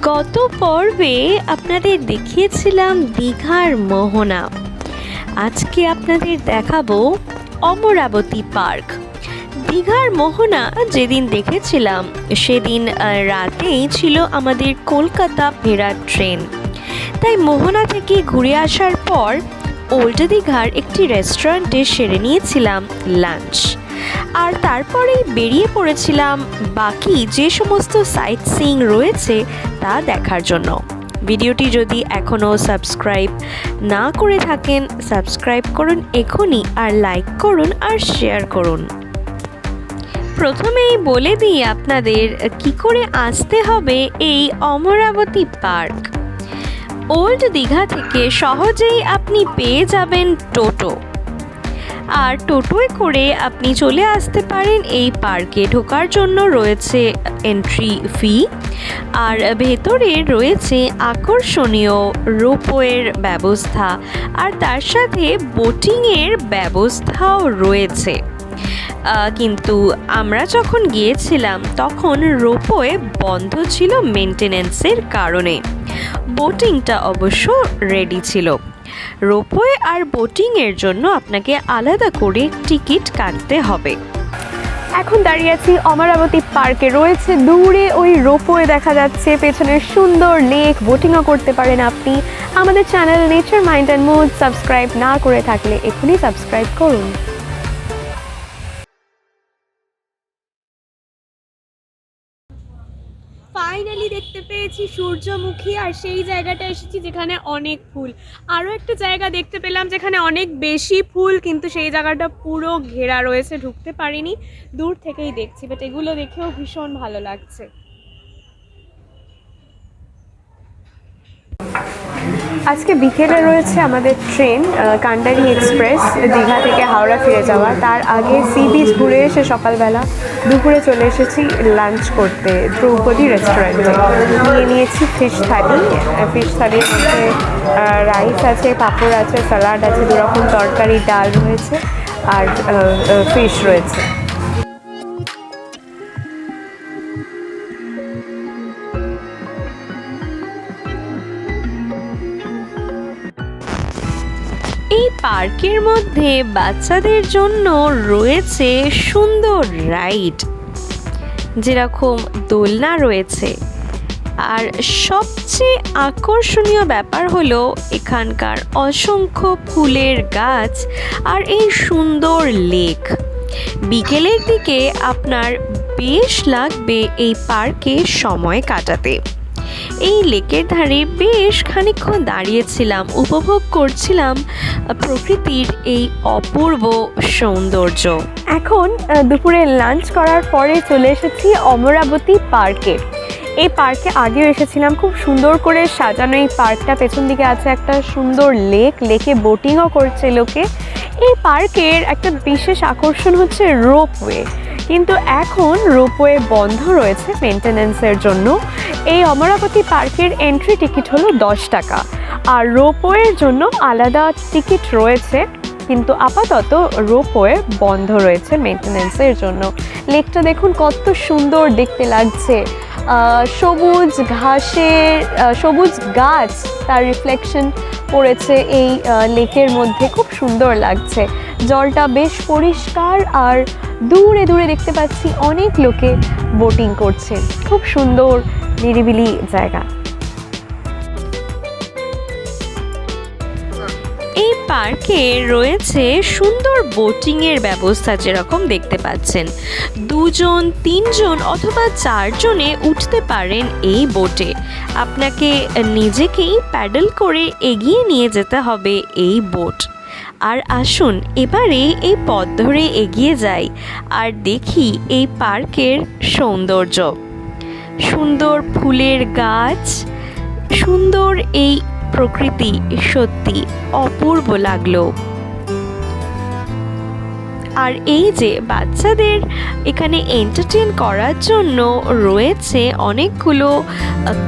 গত পর্বে আপনাদের দেখিয়েছিলাম দীঘার মোহনা। আজকে আপনাদের দেখাবো অমরাবতী পার্ক। দীঘার মোহনা যেদিন দেখেছিলাম, সেদিন রাতেই ছিল আমাদের কলকাতা ফেরার ট্রেন। তাই মোহনা থেকে ঘুরে আসার পর ওল্ড দীঘার একটি রেস্টুরেন্টে সেরে নিয়েছিলাম লাঞ্চ। আর তারপরেই বেরিয়ে পড়েছিলাম বাকি যে সমস্ত সাইট সিইং রয়েছে তা দেখার জন্য। ভিডিওটি যদি এখনও সাবস্ক্রাইব না করে থাকেন, সাবস্ক্রাইব করুন এখনই আর লাইক করুন আর শেয়ার করুন। প্রথমেই বলে দিই আপনাদের কি করে আসতে হবে এই অমরাবতী পার্ক। ওল্ড দীঘা থেকে সহজেই আপনি পেয়ে যাবেন টোটো। আর টোটোয় করে আপনি চলে আসতে পারেন এই পার্কে। ঢোকার জন্য রয়েছে এন্ট্রি ফি আর ভেতরে রয়েছে আকর্ষণীয় রোপওয়ের ব্যবস্থা আর তার সাথে বোটিংয়ের ব্যবস্থাও রয়েছে। কিন্তু আমরা যখন গিয়েছিলাম তখন রোপওয়ে বন্ধ ছিল মেনটেনেন্সের কারণে। বোটিংটা অবশ্য রেডি ছিল। রোপওয়ে আর বোটিংয়ের জন্য আপনাকে আলাদা করে টিকিট কাটতে হবে। এখন দাঁড়িয়ে আছি অমরাবতী পার্কে। রয়েছে দূরে ওই রোপওয়ে দেখা যাচ্ছে। পেছনের সুন্দর লেক, বোটিংও করতে পারেন আপনি। আমাদের channel nature mind and mood subscribe না করে থাকলে এখনই সাবস্ক্রাইব করুন। ফাইনালি দেখতে পেয়েছি সূর্যমুখী আর সেই জায়গাটা এসেছি যেখানে অনেক ফুল। আরও একটা জায়গা দেখতে পেলাম যেখানে অনেক বেশি ফুল, কিন্তু সেই জায়গাটা পুরো ঘেরা রয়েছে, ঢুকতে পারিনি। দূর থেকেই দেখছি বাট এগুলো দেখেও ভীষণ ভালো লাগছে। আজকে বিকেলে রয়েছে আমাদের ট্রেন কান্ডারি এক্সপ্রেস, দীঘা থেকে হাওড়া ফিরে যাওয়া। তার আগে সি বিচ ঘুরে এসে সকালবেলা দুপুরে চলে এসেছি লাঞ্চ করতে দ্রৌপদী রেস্টুরেন্টে। নিয়ে নিয়েছি ফিশ থালি ফিশ থালির মধ্যে রাইস আছে, পাঁপড় আছে, স্যালাড আছে দু রকম তরকারি, ডাল রয়েছে, আর ফিশ রয়েছে। পার্কের মধ্যে বাচ্চাদের জন্য রয়েছে সুন্দর রাইড। যেরকম দোলনা রয়েছে। আর সবচেয়ে আকর্ষণীয় ব্যাপার হলো এখানকার অসংখ্য ফুলের গাছ আর এই সুন্দর লেক। বিকেলের দিকে আপনার বেশ লাগবে এই পার্কে সময় কাটাতে। এই লেকের ধারে বেশ খানিকক্ষণ দাঁড়িয়েছিলাম, উপভোগ করছিলাম প্রকৃতির এই অপূর্ব সৌন্দর্য। এখন দুপুরে লাঞ্চ করার পরে চলে এসেছি অমরাবতী পার্কে। এই পার্কে আগেও এসেছিলাম, খুব সুন্দর করে সাজানো এই পার্কটা। পেছন দিকে আছে একটা সুন্দর লেক, লেকে বোটিংও করছে লোকে। এই পার্কের একটা বিশেষ আকর্ষণ হচ্ছে রোপওয়ে কিন্তু এখন রোপওয়ে বন্ধ রয়েছে মেনটেনেন্সের জন্য। এই অমরাবতী পার্কের এন্ট্রি টিকিট হলো দশ টাকা। আর রোপওয়ের জন্য আলাদা টিকিট রয়েছে, কিন্তু আপাতত রোপওয়ে বন্ধ রয়েছে মেনটেনেন্সের জন্য। লেকটা দেখুন কত সুন্দর দেখতে লাগছে। সবুজ ঘাসের সবুজ গাছ তার রিফ্লেকশন পড়েছে এই লেকের মধ্যে। খুব সুন্দর লাগছে। জলটা বেশ পরিষ্কার আর দূরে দূরে দেখতে পাচ্ছি অনেক লোকে বোটিং করছে। খুব সুন্দর, নিরিবিলি জায়গা। এই পার্কে রয়েছে সুন্দর বোটিংয়ের ব্যবস্থা যেরকম দেখতে পাচ্ছেন। দুজন, তিনজন অথবা চারজনে উঠতে পারেন এই বোটে আপনাকে নিজেকেই প্যাডেল করে এগিয়ে নিয়ে যেতে হবে এই বোট আর আসুন, এবারে এই পথ ধরে এগিয়ে যাই আর দেখি এই পার্কের সৌন্দর্য। সুন্দর ফুলের গাছ, সুন্দর এই প্রকৃতি সত্যি অপূর্ব লাগল। আর এই যে বাচ্চাদের এখানে এন্টারটেন করার জন্য রয়েছে অনেকগুলো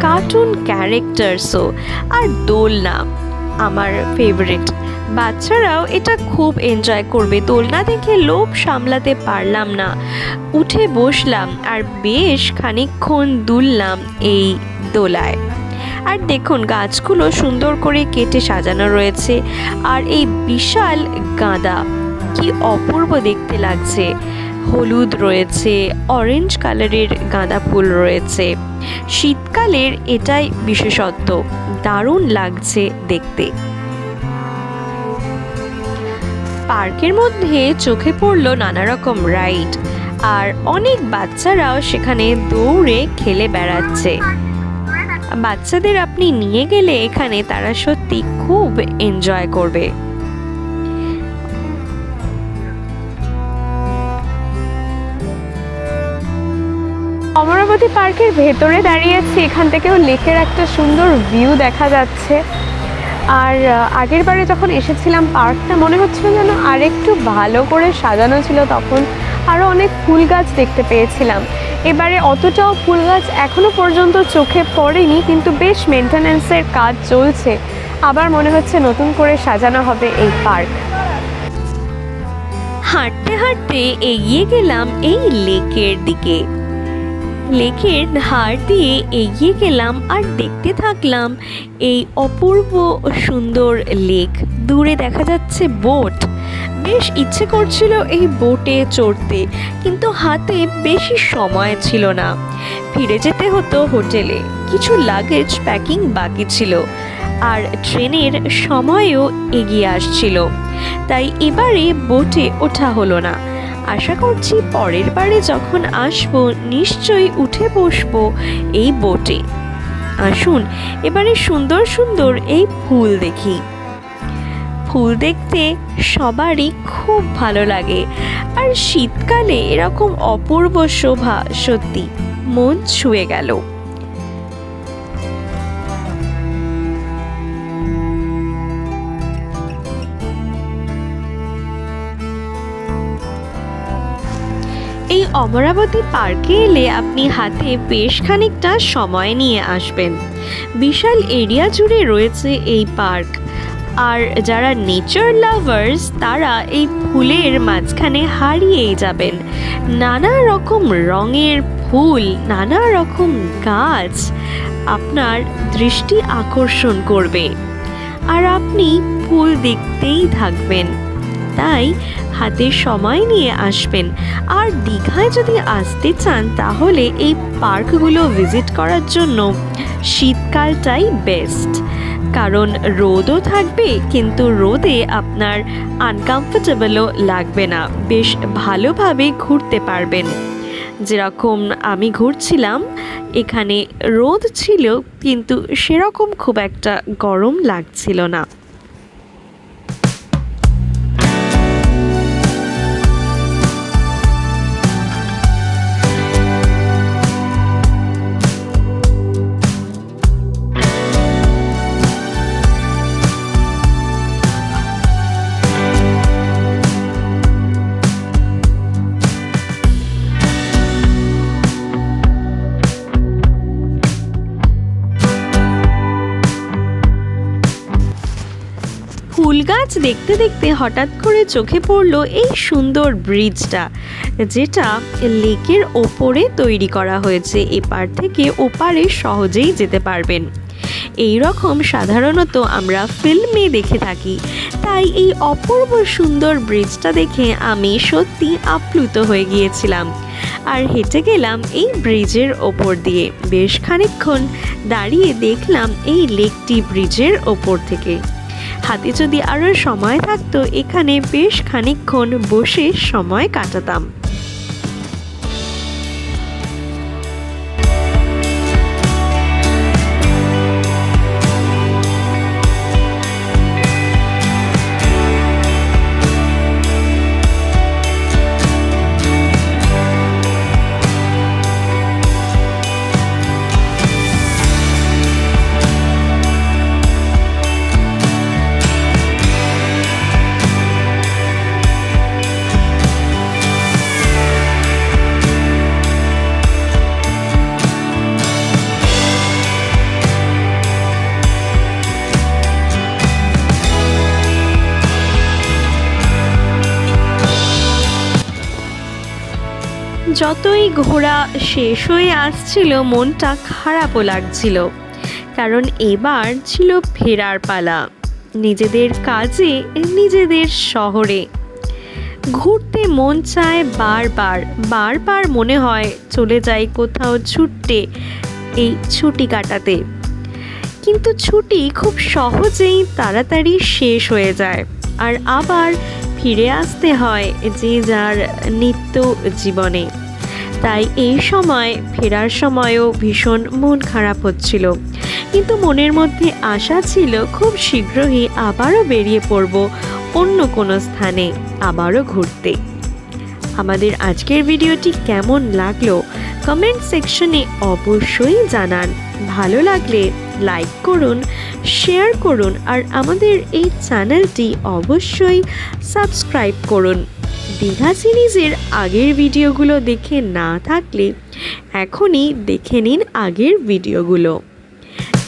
কার্টুন ক্যারেক্টার্সও আর দোলনা, আমার ফেভারিট বাচ্চারাও এটা খুব এনজয় করবে। দোলনা দেখে লোভ সামলাতে পারলাম না। উঠে বসলাম আর বেশ খানিকক্ষণ দুললাম এই দোলায়। আর দেখুন, গাছগুলো সুন্দর করে কেটে সাজানো রয়েছে আর এই বিশাল গাঁদা। কি অপূর্ব দেখতে লাগছে। হলুদ রয়েছে অরেঞ্জ কালারের গাঁদা ফুল রয়েছে। শীতকালের এটাই বিশেষত্ব, দারুণ লাগছে দেখতে। পার্কের মধ্যে চোখে পড়ল নানা রকম রাইড, আর অনেক বাচ্চারাও সেখানে দৌড়ে খেলে বেড়াচ্ছে। বাচ্চাদের আপনি নিয়ে গেলে এখানে তারা সত্যি খুব এনজয় করবে। অমরাবতী পার্কের ভেতরে দাঁড়িয়ে দাঁড়িয়েছি এখান থেকেও লেকের একটা সুন্দর ভিউ দেখা যাচ্ছে। আর আগের বারে যখন এসেছিলাম পার্কটা, মনে হচ্ছিল যেন আরেকটু ভালো করে সাজানো ছিল, তখন আরও অনেক ফুল গাছ দেখতে পেয়েছিলাম। এবারে অতটাও ফুল গাছ এখনও পর্যন্ত চোখে পড়েনি, কিন্তু বেশ মেনটেন্যান্সের কাজ চলছে। আবার মনে হচ্ছে নতুন করে সাজানো হবে এই পার্ক। হাঁটতে হাঁটতে এগিয়ে গেলাম এই লেকের দিকে। লেকের ধার দিয়ে এগিয়ে গেলাম আর দেখতে থাকলাম এই অপূর্ব সুন্দর লেক। দূরে দেখা যাচ্ছে বোট। বেশ ইচ্ছে করছিল এই বোটে চড়তে, কিন্তু হাতে বেশি সময় ছিল না। ফিরে যেতে হতো হোটেলে। কিছু লাগেজ প্যাকিং বাকি ছিল আর ট্রেনের সময়ও এগিয়ে আসছিল। তাই এবারে বোটে ওঠা হলো না। আশা করছি পরের বারে যখন আসব নিশ্চয়ই উঠে বসবো এই বোটে। আসুন, এবারে সুন্দর সুন্দর এই ফুল দেখি। ফুল দেখতে সবারই খুব ভালো লাগে, আর শীতকালে এরকম অপূর্ব শোভা সত্যি মন ছুঁয়ে গেল। অমরাবতী পার্কে এলে আপনি হাতে বেশ খানিকটা সময় নিয়ে আসবেন। বিশাল এরিয়া জুড়ে রয়েছে এই পার্ক। আর যারা নেচার লাভার্স, তারা এই ফুলের মাঝখানে হারিয়েই যাবেন। নানা রকম রঙের ফুল, নানা রকম গাছ আপনার দৃষ্টি আকর্ষণ করবে। আর আপনি ফুল দেখতেই থাকবেন। তাই হাতে সময় নিয়ে আসবেন। আর দীঘায় যদি আসতে চান, তাহলে এই পার্কগুলো ভিজিট করার জন্য শীতকালটাই বেস্ট। কারণ রোদও থাকবে, কিন্তু রোদে আপনার আনকমফোর্টেবলও লাগবে না। বেশ ভালোভাবে ঘুরতে পারবেন। যেরকম আমি ঘুরছিলাম, এখানে রোদ ছিল, কিন্তু সেরকম খুব একটা গরম লাগছিল না। দেখতে দেখতে হঠাৎ করে চোখে পড়ল এই সুন্দর ব্রিজটা যেটা লেকের ওপরে তৈরি করা হয়েছে। এপার থেকে ওপারে সহজেই যেতে পারবেন। এই রকম সাধারণত আমরা ফিল্মে দেখে থাকি। তাই এই অপূর্ব সুন্দর ব্রিজটা দেখে আমি সত্যি আপ্লুত হয়ে গিয়েছিলাম। আর হেঁটে গেলাম এই ব্রিজের ওপর দিয়ে। বেশ খানিকক্ষণ দাঁড়িয়ে দেখলাম এই লেকটি ব্রিজের ওপর থেকে। হাতে যদি আরও সময় থাকতো এখানে বেশ খানিকক্ষণ বসে সময় কাটাতাম। যতই ঘোরা শেষ হয়ে আসছিল, মনটা খারাপও লাগছিল। কারণ এবার ছিল ফেরার পালা। নিজেদের কাজে, নিজেদের শহরে। ঘুরতে মন চায় বারবার। বারবার মনে হয় চলে যাই কোথাও ছুটতে, এই ছুটি কাটাতে। কিন্তু ছুটি খুব সহজেই তাড়াতাড়ি শেষ হয়ে যায়। আর আবার ফিরে আসতে হয় যে যার নিত্য জীবনে। তাই এই সময় ফেরার সময়ও ভীষণ মন খারাপ হচ্ছিল। কিন্তু মনের মধ্যে আশা ছিল খুব শীঘ্রই আবারও বেরিয়ে পড়ব অন্য কোনো স্থানে, আবারও ঘুরতে। আমাদের আজকের ভিডিওটি কেমন লাগল কমেন্ট সেকশনে অবশ্যই জানান। ভালো লাগলে লাইক করুন, শেয়ার করুন আর আমাদের এই চ্যানেলটি অবশ্যই সাবস্ক্রাইব করুন। দীঘা সিরিজের আগের ভিডিওগুলো দেখে না থাকলে এখনই দেখে নিন আগের ভিডিওগুলো।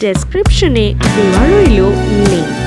ডেসক্রিপশনে দেওয়া রইল লিঙ্ক